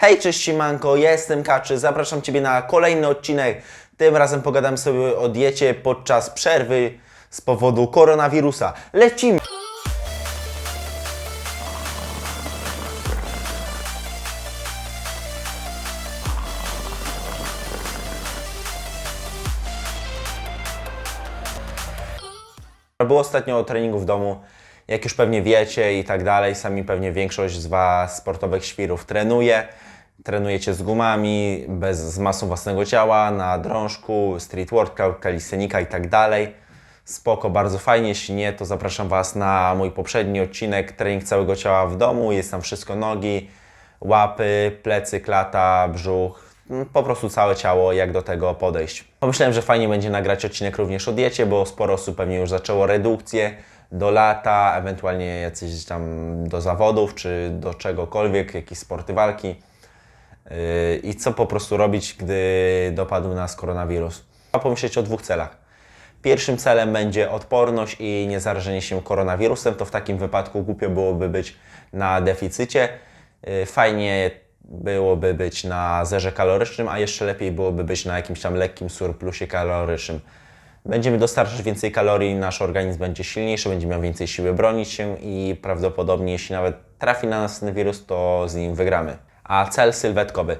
Hej, cześć Siemanko, ja jestem Kaczy, zapraszam Ciebie na kolejny odcinek. Tym razem pogadam sobie o diecie podczas przerwy z powodu koronawirusa. Lecimy! Było ostatnio treningu w domu, jak już pewnie wiecie i tak dalej, sami pewnie większość z Was sportowych świrów trenuje. Trenujecie z gumami, bez, z masą własnego ciała, na drążku, street workout, kalistenika i tak dalej. Spoko, bardzo fajnie, jeśli nie, to zapraszam Was na mój poprzedni odcinek, trening całego ciała w domu, jest tam wszystko nogi, łapy, plecy, klata, brzuch, mm, po prostu całe ciało, jak do tego podejść. Pomyślałem, że fajnie będzie nagrać odcinek również o diecie, bo sporo osób pewnie już zaczęło redukcję do lata, ewentualnie jacyś tam do zawodów, czy do czegokolwiek, jakieś sporty walki. Yy, I co po prostu robić, gdy dopadł nas koronawirus? Trzeba pomyśleć o dwóch celach. Pierwszym celem będzie odporność i niezarażenie się koronawirusem. To w takim wypadku głupio byłoby być na deficycie. Yy, Fajnie byłoby być na zerze kalorycznym, a jeszcze lepiej byłoby być na jakimś tam lekkim surplusie kalorycznym. Będziemy dostarczać więcej kalorii, nasz organizm będzie silniejszy, będzie miał więcej siły bronić się i prawdopodobnie, jeśli nawet trafi na nas ten wirus, to z nim wygramy. A cel sylwetkowy.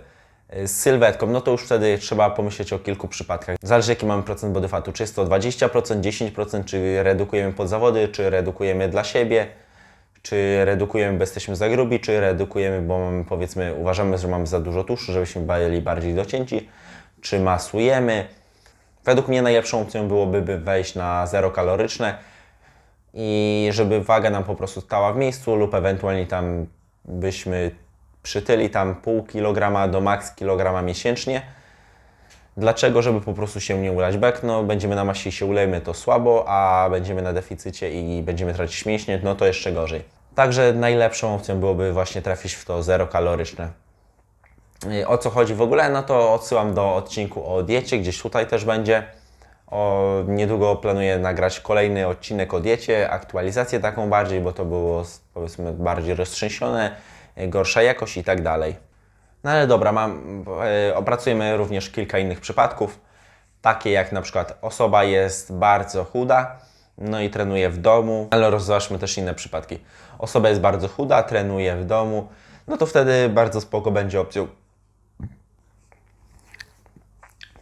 Z sylwetką, no to już wtedy trzeba pomyśleć o kilku przypadkach. Zależy jaki mamy procent body fatu. Czy jest to 20%, 10%, czy redukujemy pod zawody, czy redukujemy dla siebie, czy redukujemy, bo jesteśmy za grubi, czy redukujemy, bo mamy, powiedzmy, uważamy, że mamy za dużo tłuszczu, żebyśmy byli bardziej docięci, czy masujemy. Według mnie najlepszą opcją byłoby by wejść na zero kaloryczne i żeby waga nam po prostu stała w miejscu lub ewentualnie tam byśmy przytyli tam pół kilograma do maks kilograma miesięcznie. Dlaczego? Żeby po prostu się nie ulać bek. No, będziemy na masie i się ulejmy, to słabo, a będziemy na deficycie i będziemy tracić mięśnie, no to jeszcze gorzej. Także najlepszą opcją byłoby właśnie trafić w to zero kaloryczne. Y, O co chodzi w ogóle? No to odsyłam do odcinku o diecie, gdzieś tutaj też będzie. O, niedługo planuję nagrać kolejny odcinek o diecie, aktualizację taką bardziej, bo to było powiedzmy bardziej roztrzęsione, y, gorsza jakość i tak dalej. No ale dobra, mam, e, opracujemy również kilka innych przypadków, takie jak na przykład osoba jest bardzo chuda, no i trenuje w domu, ale rozważmy też inne przypadki. Osoba jest bardzo chuda, trenuje w domu, no to wtedy bardzo spoko będzie opcją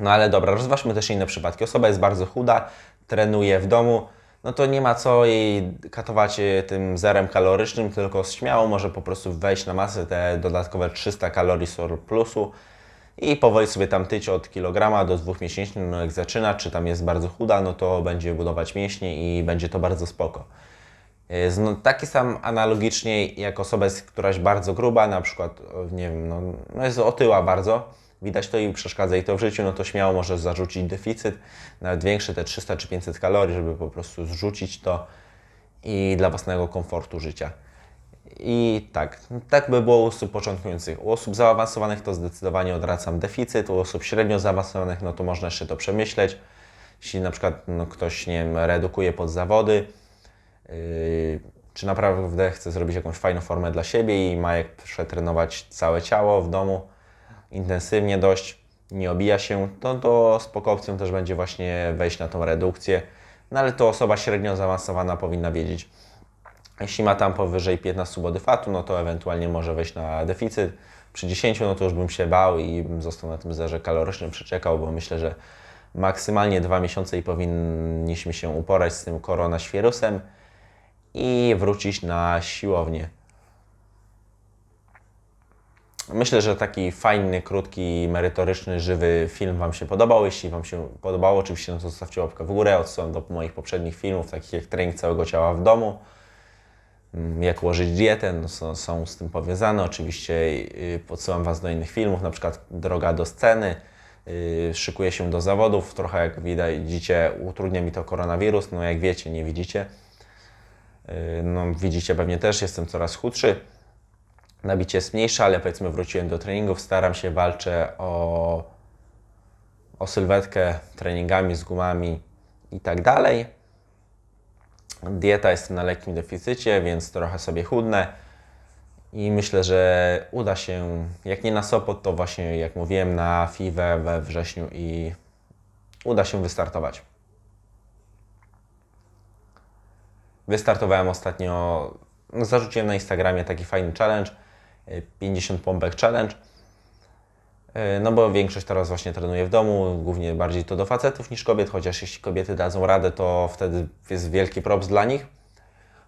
no ale dobra, rozważmy też inne przypadki. Osoba jest bardzo chuda, trenuje w domu, no to nie ma co jej katować e, tym zerem kalorycznym, tylko śmiało może po prostu wejść na masę te dodatkowe 300 kalorii surplusu i powoli sobie tam tyć od kilograma do dwóch miesięcznie, no jak zaczyna, czy tam jest bardzo chuda, no to będzie budować mięśnie i będzie to bardzo spoko. Jest, No, taki sam analogicznie jak osoba jest któraś bardzo gruba, na przykład, nie wiem, no, no jest otyła bardzo, widać to i przeszkadza jej to w życiu, no to śmiało może zarzucić deficyt, nawet większy, te 300 czy 500 kalorii, żeby po prostu zrzucić to i dla własnego komfortu życia. I tak, tak by było u osób początkujących. U osób zaawansowanych to zdecydowanie odracam deficyt, u osób średnio zaawansowanych no to można jeszcze to przemyśleć. Jeśli na przykład no, ktoś nie wiem, redukuje pod zawody, Yy, czy naprawdę chce zrobić jakąś fajną formę dla siebie i ma jak przetrenować całe ciało w domu intensywnie dość, nie obija się, to, to spoko opcją też będzie właśnie wejść na tą redukcję. No ale to osoba średnio zaawansowana powinna wiedzieć. Jeśli ma tam powyżej 15 body fatu, no to ewentualnie może wejść na deficyt. Przy 10 no to już bym się bał i bym został na tym zerze kalorycznym, przeczekał, bo myślę, że maksymalnie dwa miesiące i powinniśmy się uporać z tym koronaświrusem i wrócić na siłownię. Myślę, że taki fajny, krótki, merytoryczny, żywy film Wam się podobał. Jeśli Wam się podobało, oczywiście no to zostawcie łapkę w górę. Odsyłam do moich poprzednich filmów, takich jak trening całego ciała w domu, mm, jak ułożyć dietę, no są, są z tym powiązane. Oczywiście yy, podsyłam Was do innych filmów, na przykład Droga do sceny. Yy, szykuję się do zawodów. Trochę jak widzicie, utrudnia mi to koronawirus. No jak wiecie, nie widzicie. Yy, No, widzicie pewnie też, jestem coraz chudszy. Nabicie jest mniejsze, ale powiedzmy wróciłem do treningów. Staram się, walczę o, o sylwetkę treningami z gumami i tak dalej. Dieta jest na lekkim deficycie, więc trochę sobie chudnę I myślę, że uda się, jak nie na Sopot, to właśnie jak mówiłem, na FIWE we wrześniu i uda się wystartować. Wystartowałem ostatnio, no zarzuciłem na Instagramie taki fajny challenge, 50 pompek challenge. Y, No bo większość teraz właśnie trenuje w domu, głównie bardziej to do facetów niż kobiet, chociaż jeśli kobiety dadzą radę, to wtedy jest wielki props dla nich.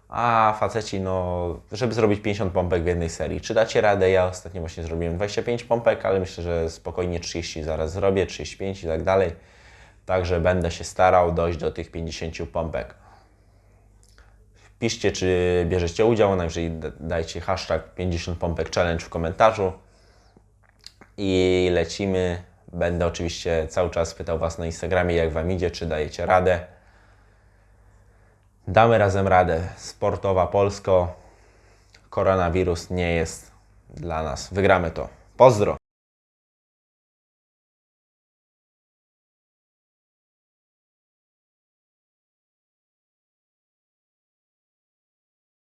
A faceci, no, żeby zrobić 50 pompek w jednej serii. Czy dacie radę? Ja ostatnio właśnie zrobiłem 25 pompek, ale myślę, że spokojnie 30 zaraz zrobię, 35 i tak dalej. Także będę się starał dojść do tych 50 pompek. Piszcie, czy bierzecie udział, najwyżej dajcie hashtag 50 pompek challenge w komentarzu i lecimy. Będę oczywiście cały czas pytał Was na Instagramie, jak Wam idzie, czy dajecie radę. Damy razem radę. Sportowa Polsko. Koronawirus nie jest dla nas. Wygramy to. Pozdro!